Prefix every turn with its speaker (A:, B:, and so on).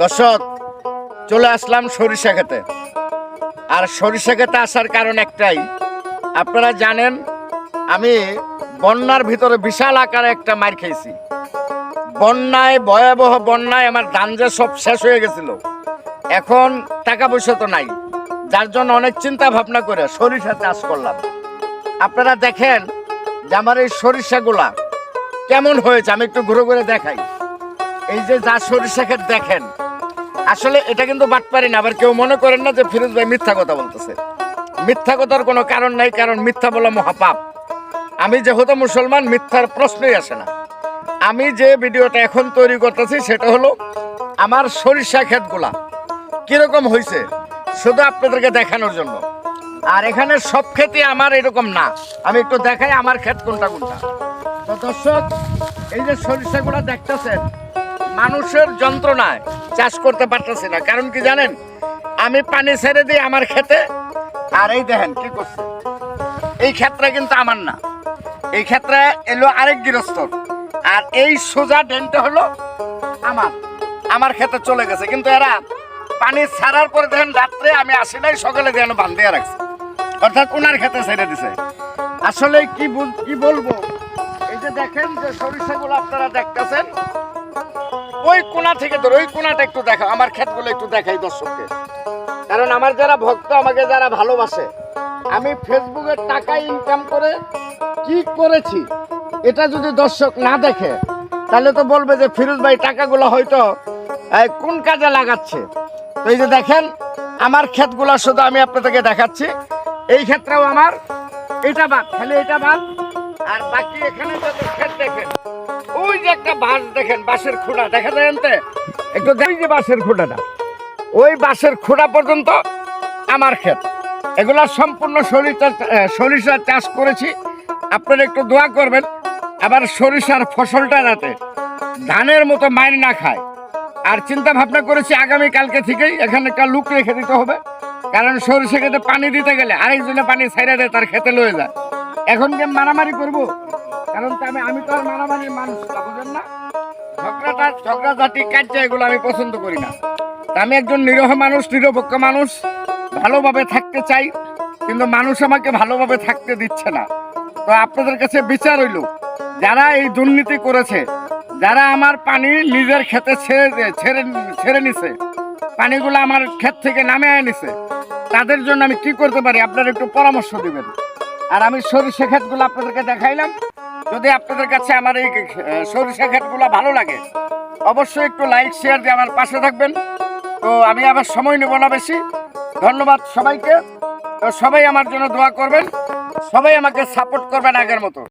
A: দর্শক, চলে আসলাম সরিষা খেতে। আর সরিষা খেতে আসার কারণ একটাই, আপনারা জানেন, আমি বন্যার ভিতরে বিশাল আকারে একটা মার খেয়েছি। বন্যায়, ভয়াবহ বন্যায় আমার ধান যে সব শেষ হয়ে গেছিল। এখন টাকা পয়সা তো নাই। যার জন্য অনেক চিন্তা ভাবনা করে সরিষা চাষ করলাম। আপনারা দেখেন যে আমার এই সরিষাগুলা কেমন হয়েছে, আমি একটু ঘুরে ঘুরে দেখাই। এই যে যা সরিষা ক্ষেত দেখেন, আসলে এটা কিন্তু বাটপারি না, আবার কেউ মনে করেন না যে ফিরোজ ভাই মিথ্যা কথা বলতেছে। মিথ্যা কথার কোনো কারণ নাই, কারণ মিথ্যা বলা মহাপাপ। আমি যেহেতু মুসলমান, মিথ্যার প্রশ্নই আসে না। আমি যে ভিডিওটা এখন তৈরি করতেছি, সেটা হলো আমার সরিষা ক্ষেতগুলা। কীরকম হয়েছে শুধু আপনাদেরকে দেখানোর জন্য। আর এখানে সব ক্ষেতই আমার এরকম না। আমি একটু দেখাই আমার ক্ষেত কোনটা কোনটা। তো দর্শক, এই যে সরিষাগুলো দেখতেছেন মানুষের যন্ত্রণায় চাষ করতে পারতেছি না। কারণ কি জানেন? আমি পানি ছেড়ে দিই আমার খেতে আর এই দেখেন কি করছে। এই ক্ষেত্রে কিন্তু আমার না। এই ক্ষেত্রে এলো আরেক গৃহস্থ। আর এই সোজা ডেনটা হলো আমার। আমার ক্ষেতে চলে গেছে। কিন্তু এরা পানি ছাড়ার পরে দেখেন রাত্রে আমি আসি নাই, সকালে যেন বান্ধিয়ে রাখছে। অর্থাৎ ওনার ক্ষেতে ছেড়ে দিছে। আসলে কি কি বলব? এই যে দেখেন যে সরিষাগুলো আপনারা দেখতেছেন ওই কোণা থেকে ধরো, ওই কোণাটা একটু দেখো আমার ক্ষেতগুলো একটু দেখাই দর্শককে। কারণ আমার যারা ভক্ত, আমাকে যারা ভালোবাসে, আমি ফেসবুকে টাকা ইনকাম করে কি করেছি, এটা যদি দর্শক না দেখে, তাহলে তো বলবে যে ফিরোজ ভাই, টাকাগুলো হয়তো কোন কাজে লাগাচ্ছে? তো এই যে দেখেন, আমার ক্ষেতগুলো শুধু আমি আপনাদেরকে দেখাচ্ছি। এই ক্ষেত্রেও আমার, এটা বাদ, খালি এটা বাদ, আর বাকি এখানে যত ক্ষেত দেখেন ওই যে একটা বাঁশ দেখেন, বাঁশের খুঁড়া, দেখা যায় এনতে? একটু দেখি যে বাঁশের খুঁড়াটা। ওই বাঁশের খুঁড়া পর্যন্ত আমার ক্ষেত। এগুলা সম্পূর্ণ সরিষা সরিষা চাষ করেছি। আপনারা একটু দোয়া করবেন, আবার সরিষার ফসলটা যাতে ধানের মতো মাইন না খায়। আর চিন্তা ভাবনা করেছি, আগামী কালকে থেকেই এখানে একটা লুক রেখে দিতে হবে। কারণ সরিষা খেতে পানি দিতে গেলে আরেকজনে পানি ছাইড়া দেয়, তার খেতে লয়ে যায়। এখন কি মারামারি করব কারণ আমি আমি তো আর মারামারির মানুষ বুঝেন না? ঝগড়াটা ঝগড়াঝাটি কাজটা এগুলো আমি পছন্দ করি না। আমি একজন নিরহ মানুষ, নিরপেক্ষ মানুষ, ভালোভাবে থাকতে চাই, কিন্তু মানুষ আমাকে ভালোভাবে থাকতে দিচ্ছে না। তো আপনাদের কাছে বিচার হইল, যারা এই দুর্নীতি করেছে, যারা আমার পানি নিজের ক্ষেতে ছেড়ে ছেড়ে ছেড়ে নিছে, পানিগুলো আমার ক্ষেত থেকে নামে এনেছে তাদের জন্য আমি কি করতে পারি? আপনারা একটু পরামর্শ দিবেন। আর আমি সরিষা ক্ষেতগুলো আপনাদেরকে দেখাইলাম। যদি আপনাদের কাছে আমার এই সরিষা ক্ষেতগুলো ভালো লাগে, অবশ্যই একটু লাইক শেয়ার দিয়ে আমার পাশে থাকবেন। তো আমি আবার সময় নেব না বেশি। ধন্যবাদ সবাইকে। তো সবাই আমার জন্য দোয়া করবেন। সবাই আমাকে সাপোর্ট করবেন আগের মতো।